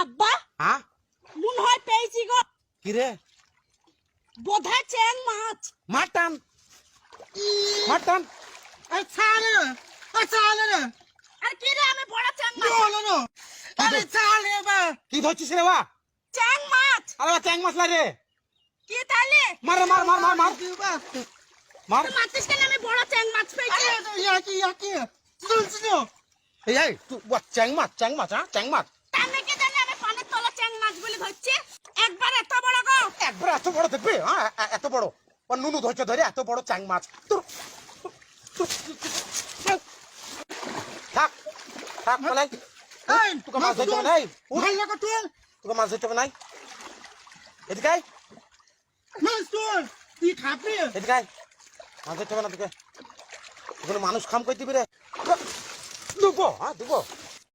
আব্বা? হ্যাঁ মনে হয় পেয়েছি গো। কি রে বোধহয় চ্যাং মাছ। মাটন। মাটন। আরে ছাড়ে না আরে ছাড়ে না আর কি রে আমি বড় চ্যাং মাছ। বলো না? আরে ছাড়ে বা। কি ধরছিস রে বা? চ্যাং মাছ। আরে বা চ্যাং মশলা রে। কি তাহলে? মার মার মার মার মার। দিবা মার। তুই মারছিস কেন? আমি বড় চ্যাং মাছ পেয়েছি। আরে তো ইয়াকি ইয়াকি শুনছিস না? এই এই তুই বা চ্যাং মাছ চ্যাং মাছ হ্যাঁ চ্যাং মাছ তাহলে কি জানি আমি পানের তলা চ্যাং মাছ বলে ধরছি একবার এত বড় গো। একবার এত বড় দেখবে? হ্যাঁ এ- এ- এত বড়। ও নুনু ধরছে ধরে এত বড় চ্যাং মাছ। তোর থাক থাক বলাই তোকে মাছ ধরতে নাই উঠ, লাগা তুই। তোকে মাছ ধরতে নাই এদিকে আয়, মাছ তুই তুই খাবি এদিকে আয়। মাছ ধরতে না তোকে। ওখানে মানুষ খাম করে দিবি রে দুবো হ্যাঁ দুবো